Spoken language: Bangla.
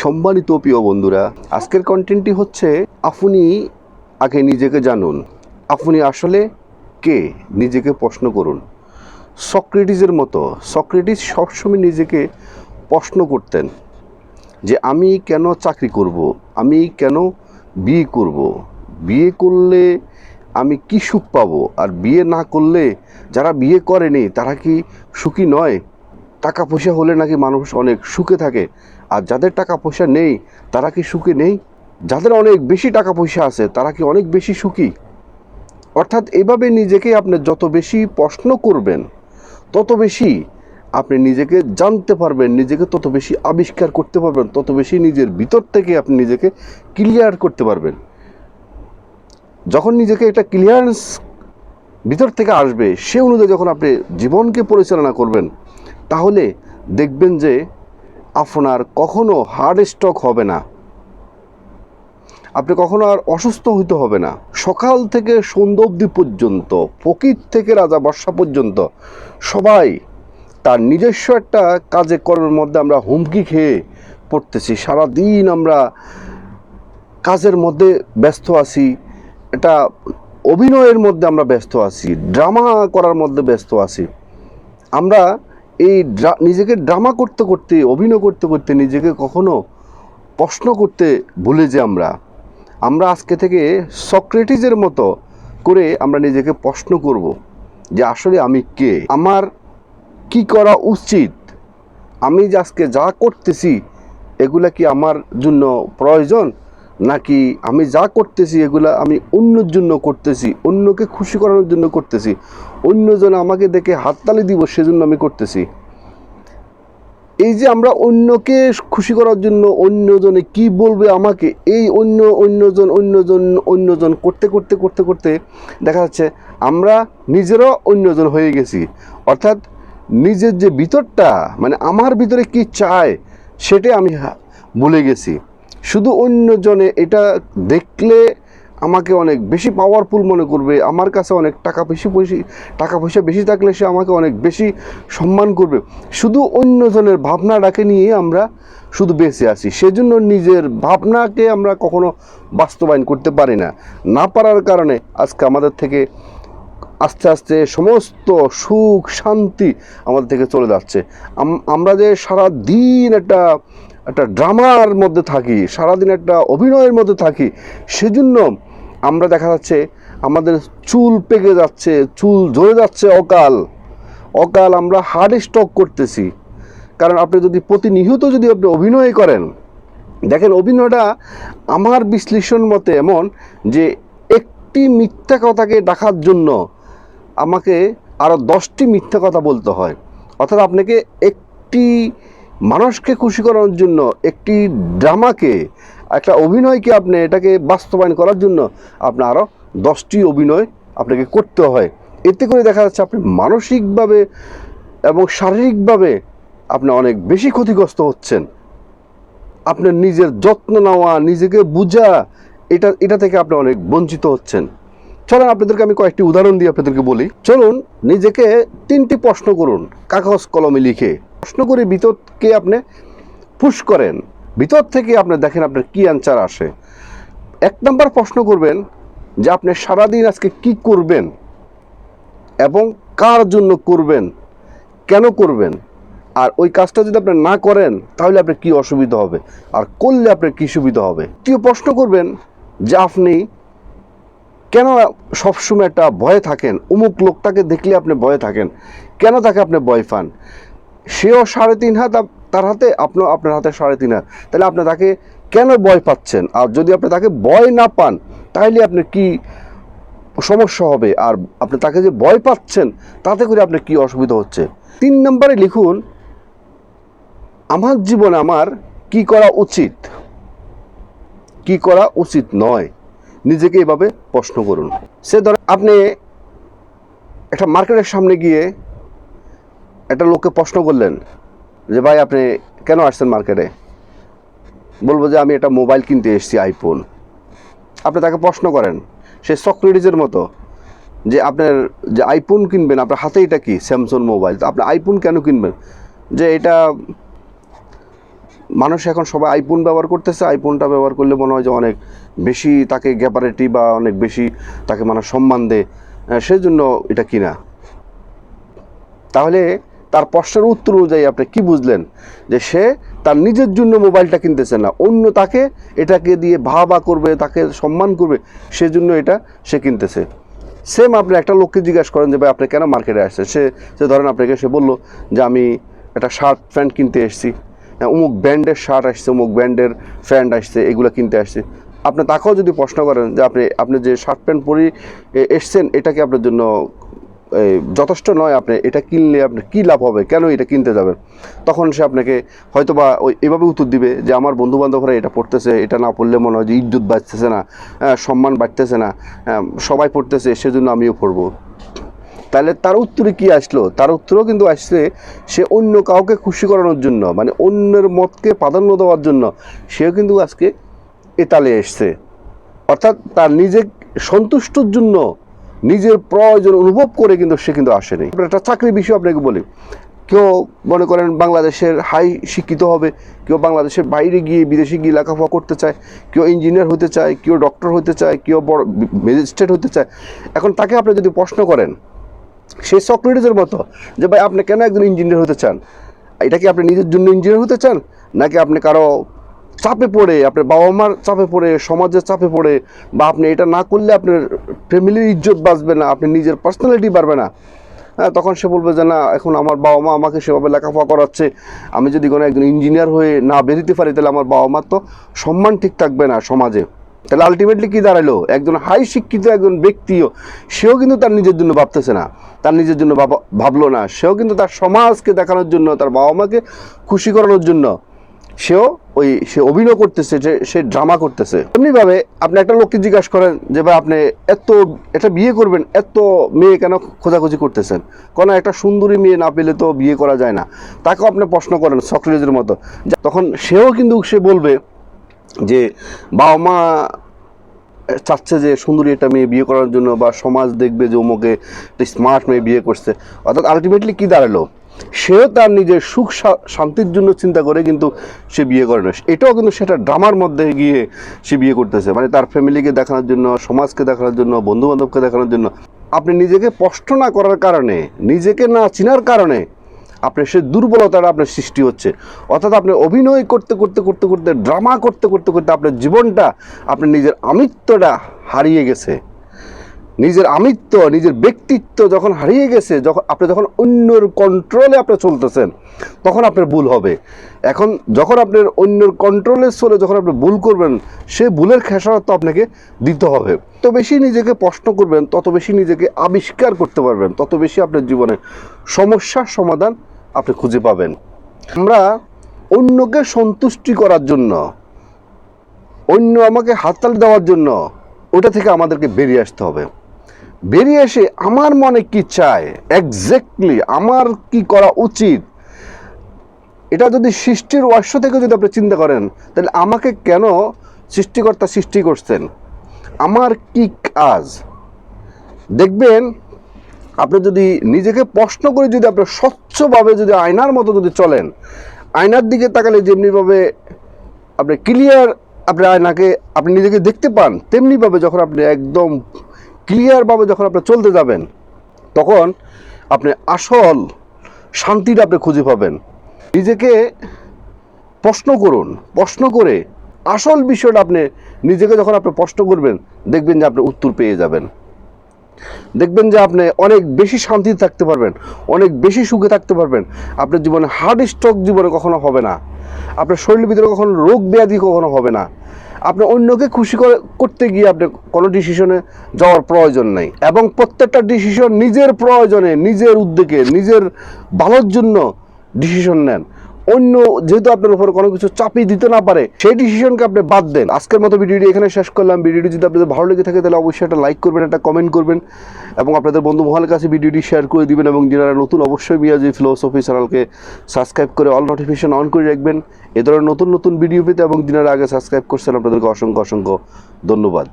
সম্মানিত প্রিয় বন্ধুরা, আজকের কন্টেন্টটি হচ্ছে, আপনি আগে নিজেকে জানুন। আপনি আসলে কে? নিজেকে প্রশ্ন করুন। সক্রেটিসের মতো, সক্রেটিস সবসময় নিজেকে প্রশ্ন করতেন যে, আমি কেন চাকরি করব? আমি কেন বিয়ে করব? বিয়ে করলে আমি কি সুখ পাবো? আর বিয়ে না করলে যারা বিয়ে করেনি, তারা কি সুখী নয়? টাকা পয়সা হলে নাকি মানুষ অনেক সুখে থাকে। আর যাদের টাকা পয়সা নেই, তারা কি সুখী নেই? যাদের অনেক বেশি টাকা পয়সা আছে, তারা কি অনেক বেশি সুখী? অর্থাৎ এভাবে নিজেকে আপনি যত বেশি প্রশ্ন করবেন, তত বেশি আপনি নিজেকে জানতে পারবেন, নিজেকে তত বেশি আবিষ্কার করতে পারবেন, তত বেশি নিজের ভিতর থেকে আপনি নিজেকে ক্লিয়ার করতে পারবেন। যখন নিজেকে একটা ক্লিয়ারেন্স ভিতর থেকে আসবে, সে অনুযায়ী যখন আপনি জীবনকে পরিচালনা করবেন, তাহলে দেখবেন যে আপনার কখনো হার্ট স্ট্রোক হবে না। আপনি কখনো আর অসুস্থ হইতে হবে না। সকাল থেকে সন্ধ্যা অবধি পর্যন্ত ফকির থেকে রাজা বর্ষা পর্যন্ত, সবাই তার নিজস্ব একটা কাজে কর্মের মধ্যে আমরা হুমকি খেয়ে পড়তেছি। সারাদিন আমরা কাজের মধ্যে ব্যস্ত আছি এটা অভিনয়ের মধ্যে আমরা ব্যস্ত আছি, ড্রামা করার মধ্যে ব্যস্ত আছি। আমরা এই নিজেকে ড্রামা করতে করতে, অভিনয় করতে করতে নিজেকে কখনো প্রশ্ন করতে ভুলে যে আমরা। আমরা আজকে থেকে সক্রেটিসের মতো করে আমরা নিজেকে প্রশ্ন করব যে আসলে আমি কে? আমার কি করা উচিত? আমি যে আজকে যা করতেছি, এগুলা কি আমার জন্য প্রয়োজন? নাকি আমি যা করতেছি এগুলা আমি অন্যর জন্য করতেছি, অন্যকে খুশি করানোর জন্য করতেছি, অন্যজন আমাকে দেখে হাততালি দিব সেজন্য আমি করতেছি। এই যে আমরা অন্যকে খুশি করার জন্য অন্যজনে কি বলবে আমাকে, এই অন্য অন্যজন অন্যজন অন্যজন করতে করতে করতে করতে দেখা যাচ্ছে আমরা নিজেরও অন্যজন হয়ে গেছি। অর্থাৎ নিজের যে ভিতরটা মানে আমার ভিতরে কি চায় সেটা আমি ভুলে গেছি। শুধু অন্যজনে এটা দেখলে আমাকে অনেক বেশি পাওয়ারফুল মনে করবে, আমার কাছে অনেক টাকা বেশি পয়সা, টাকা পয়সা বেশি থাকলে সে আমাকে অনেক বেশি সম্মান করবে। শুধু অন্যজনের ভাবনাটাকে নিয়ে আমরা শুধু বেঁচে আছি, সেজন্য নিজের ভাবনাকে আমরা কখনো বাস্তবায়ন করতে পারি না। না পারার কারণে আজকে আমাদের থেকে আস্তে আস্তে সমস্ত সুখ, শান্তি আমাদের থেকে চলে যাচ্ছে। আম- আমরা যে সারা দিন একটা একটা ড্রামার মধ্যে থাকি, সারাদিন একটা অভিনয়ের মধ্যে থাকি, সেজন্য আমরা দেখা যাচ্ছে আমাদের চুল পেকে যাচ্ছে, চুল ঝরে যাচ্ছে অকাল। অকাল আমরা হার্ট স্ট্রোক করতেছি। কারণ আপনি যদি প্রতিনিয়ত যদি আপনি অভিনয় করেন, দেখেন অভিনয়টা আমার বিশ্লেষণ মতে এমন যে একটি মিথ্যা কথাকে ডাকার জন্য আমাকে আরও দশটি মিথ্যা কথা বলতে হয়। অর্থাৎ আপনাকে একটি মানুষকে খুশি করানোর জন্য একটি ড্রামাকে, একটা অভিনয়কে আপনি এটাকে বাস্তবায়ন করার জন্য আপনার আরও দশটি অভিনয় আপনাকে করতে হয়। এতে করে দেখা যাচ্ছে আপনি মানসিকভাবে এবং শারীরিকভাবে আপনি অনেক বেশি ক্ষতিগ্রস্ত হচ্ছেন। আপনার নিজের যত্ন নেওয়া, নিজেকে বোঝা, এটা এটা থেকে আপনি অনেক বঞ্চিত হচ্ছেন। চলুন আপনাদেরকে আমি কয়েকটি উদাহরণ দিয়ে আপনাদেরকে বলি। চলুন নিজেকে তিনটি প্রশ্ন করুন। কাগজ কলমে লিখে। প্রশ্ন করে ভিতরকে আপনি পুশ করেন? ভিতর থেকে আপনি দেখেন আপনার কি অ্যান্সার আসে। এক নম্বর প্রশ্ন করবেন যে আপনি সারাদিন আজকে কি করবেন এবং কার জন্য করবেন, কেন করবেন? আর ওই কাজটা যদি আপনি না করেন, তাহলে আপনার কি অসুবিধা হবে? আর করলে আপনার কি সুবিধা হবে? দ্বিতীয় প্রশ্ন করবেন যে আপনি কেন সবসময় একটা ভয়ে থাকেন? অমুক লোকটাকে দেখলে আপনি ভয়ে থাকেন। কেন তাকে আপনি ভয় পান? সেও সাড়ে তিন হাত তার হাতে আপনার আপনার হাতে সাড়ে তিন হাত। তাহলে আপনি তাকে কেন ভয় পাচ্ছেন? আর যদি আপনি তাকে ভয় না পান, তাহলে আপনি কি সমস্যা হবে? আর আপনি তাকে যে ভয় পাচ্ছেন, তাতে করে আপনার কি অসুবিধা হচ্ছে? তিন নম্বরে লিখুন, আমার জীবনে আমার কি করা উচিত? কি করা উচিত নয়? নিজেকে এভাবে প্রশ্ন করুন। সে ধর আপনি একটা মার্কেটের সামনে গিয়ে একটা লোককে প্রশ্ন করলেন যে, ভাই, আপনি কেন আসছেন মার্কেটে? বলব যে, আমি একটা মোবাইল কিনতে এসেছি, আইফোন। আপনি তাকে প্রশ্ন করেন, সে সক্রেটিসের মতো, যে, আপনার যে আইফোন কিনবেন, আপনার হাতে এটা কি? Samsung mobile. তো আপনি আইফোন কেন কিনবেন? যে, এটা মানুষ এখন সবাই আইফোন ব্যবহার করতেছে। আইফোনটা ব্যবহার করলে মনে হয় যে, অনেক বেশি তাকে গ্যাপারেটি বা অনেক বেশি তাকে মানে সম্মান দেয়। সেই জন্য এটা কিনা। তাহলে তার প্রশ্নের উত্তর অনুযায়ী আপনি কি বুঝলেন? যে সে তার নিজের জন্য মোবাইলটা কিনতেছে না অন্য তাকে এটাকে দিয়ে ভা বা করবে তাকে সম্মান করবে সেজন্য এটা সে কিনতেছে। সেম আপনি একটা লোককে জিজ্ঞাসা করেন যে ভাই আপনি কেন মার্কেটে আসছেন? সে সে ধরেন আপনাকে সে বলল যে আমি একটা শার্ট প্যান্ট কিনতে এসেছি। হ্যাঁ, অমুক ব্র্যান্ডের শার্ট আসছে অমুক ব্র্যান্ডের প্যান্ট আসছে এগুলো কিনতে আসছে। আপনি তাকেও যদি প্রশ্ন করেন যে আপনি আপনি যে শার্ট প্যান্ট পরে এসছেন এটাকে আপনার জন্য যথেষ্ট নয় আপনি এটা কিনলে আপনার কী লাভ হবে? কেন এটা কিনতে যাবেন? তখন সে আপনাকে হয়তো বা ওই এভাবে উত্তর দিবে যে আমার বন্ধু বান্ধবরা এটা পড়তেছে এটা না পড়লে মনে হয় যে ইজ্জত বাড়তেছে না হ্যাঁ, সম্মান বাড়তেছে না হ্যাঁ, সবাই পড়তেছে সেজন্য আমিও পড়ব। তাহলে তার উত্তরে কি আসলো? তার উত্তরও কিন্তু আসছে সে অন্য কাউকে খুশি করানোর জন্য মানে অন্যের মতকে প্রাধান্য দেওয়ার জন্য সেও কিন্তু আজকে এতালে এসছে। অর্থাৎ তার নিজে সন্তুষ্টর জন্য নিজের প্রয়োজন অনুভব করে কিন্তু সে কিন্তু আসেনি একটা চাকরির বিষয় আপনাকে বলি। কেউ মনে করেন বাংলাদেশের হাই শিক্ষিত হবে, কেউ বাংলাদেশের বাইরে গিয়ে বিদেশে গিয়ে লেখাপড়া করতে চায়, কেউ ইঞ্জিনিয়ার হতে চায়, কেউ ডক্টর হতে চায়, কেউ বড় ম্যাজিস্ট্রেট হতে চায়। এখন তাকে আপনি যদি প্রশ্ন করেন, সে সক্রেটিসের মতো যে, ভাই, আপনি কেন একজন ইঞ্জিনিয়ার হতে চান? এটা কি আপনি নিজের জন্য ইঞ্জিনিয়ার হতে চান? নাকি আপনি কারও চাপে পড়ে, আপনার বাবা মার চাপে পড়ে, সমাজের চাপে পড়ে, বা আপনি এটা না করলে আপনার ফ্যামিলির ইজ্জত বাঁচবে না, আপনি নিজের পার্সোনালিটি বাড়বে না। হ্যাঁ তখন সে বলবে যে, না, এখন আমার বাবা মা আমাকে সেভাবে লেখাপড়া করাচ্ছে। আমি যদি কোনো একজন ইঞ্জিনিয়ার হয়ে না বেরোতে পারি, তাহলে আমার বাবা মার তো সম্মান ঠিক থাকবে না সমাজে। তাহলে আলটিমেটলি কি দাঁড়াল? একজন হাই শিক্ষিত একজন ব্যক্তিও, সেও কিন্তু তার নিজের জন্য ভাবতেছে না। তার নিজের জন্য ভাবা- ভাবলো না। সেও কিন্তু তার সমাজকে দেখানোর জন্য, তার বাবা মাকে খুশি করানোর জন্য। সেও ওই, সে অভিনয় করতেছে, যে সে ড্রামা করতেছে। এমনিভাবে আপনি একটা লোককে জিজ্ঞাসা করেন যে, ভাই, আপনি এত এটা বিয়ে করবেন, এত মেয়ে কেন খোঁজাখুঁজি করতেছেন? কোনো একটা সুন্দরী মেয়ে না পেলে তো বিয়ে করা যায় না? তাকেও আপনি প্রশ্ন করেন সক্রেটিসের মতো। তখন সেও কিন্তু সে বলবে যে, বাবা মা চাচ্ছে যে সুন্দরী একটা মেয়ে বিয়ে করার জন্য বা সমাজ দেখবে যে অমুকে স্মার্ট মেয়ে বিয়ে করছে। অর্থাৎ আলটিমেটলি কি দাঁড়াল? সেও তার নিজের সুখ শান্তির জন্য চিন্তা করে কিন্তু সে বিয়ে করে না। এটাও কিন্তু সেটা ড্রামার মধ্যে গিয়ে সে বিয়ে করতেছে। মানে তার ফ্যামিলিকে দেখানোর জন্য, সমাজকে দেখানোর জন্য বন্ধু বান্ধবকে দেখানোর জন্য। আপনি নিজেকে স্পষ্ট না করার কারণে, নিজেকে না চিনার কারণে আপনার সে দুর্বলতাটা আপনার সৃষ্টি হচ্ছে। অর্থাৎ আপনি অভিনয় করতে করতে করতে করতে, ড্রামা করতে করতে করতে আপনার জীবনটা, আপনার নিজের আমিত্বটা হারিয়ে গেছে। নিজের আমিত্ব, নিজের ব্যক্তিত্ব যখন হারিয়ে গেছে, যখন আপনি যখন অন্যর কন্ট্রোলে আপনি চলতেছেন, তখন আপনার ভুল হবে। এখন যখন আপনার অন্যর কন্ট্রোলে চলে, যখন আপনি ভুল করবেন, সে ভুলের খেসারত আপনাকে দিতে হবে। তত বেশি নিজেকে প্রশ্ন করবেন, তত বেশি নিজেকে আবিষ্কার করতে পারবেন, তত বেশি আপনার জীবনে সমস্যার সমাধান আপনি খুঁজে পাবেন। আমরা অন্যকে সন্তুষ্টি করার জন্য, অন্য আমাকে হাততাল দেওয়ার জন্য, ওটা থেকে আমাদেরকে বেরিয়ে আসতে হবে। বেরিয়ে এসে আমার মনে কি চায়? এক্স্যাক্টলি আমার কি করা উচিত? এটা যদি সৃষ্টির রহস্য থেকে যদি আপনি চিন্তা করেন, তাহলে আমাকে কেন সৃষ্টিকর্তা সৃষ্টি করছেন? আমার কি কাজ? দেখবেন, আপনি যদি নিজেকে প্রশ্ন করে যদি আপনি স্বচ্ছভাবে যদি আয়নার মতো যদি চলেন, আয়নার দিকে তাকালে যেমনিভাবে আপনি ক্লিয়ার আপনি আয়নাকে, আপনি নিজেকে দেখতে পান, তেমনিভাবে যখন আপনি একদম ক্লিয়ারভাবে যখন আপনি চলতে যাবেন, তখন আপনি আসল শান্তিটা আপনি খুঁজে পাবেন। নিজেকে প্রশ্ন করুন, প্রশ্ন করে আসল বিষয়টা আপনি নিজেকে যখন আপনি প্রশ্ন করবেন, দেখবেন যে আপনি উত্তর পেয়ে যাবেন। দেখবেন যে আপনি অনেক বেশি শান্তি থাকতে পারবেন, অনেক বেশি সুখে থাকতে পারবেন। আপনার জীবনে হার্ট স্ট্রোক জীবনে কখনো হবে না। আপনার শরীরের ভিতরে কখনো রোগ ব্যাধি কখনো হবে না। আপনি অন্যকে খুশি করে করতে গিয়ে আপনি কোনো ডিসিশনে যাওয়ার প্রয়োজন নাই। এবং প্রত্যেকটা ডিসিশন নিজের প্রয়োজনে, নিজের উদ্যোগে, নিজের ভালোর জন্য ডিসিশন নেন। অন্য যেহেতু আপনার উপর কোনো কিছু চাপিয়ে দিতে না পারে, সেই ডিসিশনকে আপনি বাদ দেন। আজকের মতো ভিডিওটি এখানে শেষ করলাম। ভিডিওটি যদি আপনাদের ভালো লেগে থাকে, তাহলে অবশ্যই একটা লাইক করবেন, একটা কমেন্ট করবেন, এবং আপনাদের বন্ধু মহলের কাছে ভিডিওটি শেয়ার করে দিবেন, এবং যারা নতুন অবশ্যই মিয়াজি ফিলোসফি চ্যানেলকে সাবস্ক্রাইব করে অল নোটিফিকেশন অন করে রাখবেন। এ ধরনের নতুন নতুন ভিডিও পেতে এবং দিনের আগে সাবস্ক্রাইব করছেন, আপনাদেরকে অসংখ্য অসংখ্য ধন্যবাদ।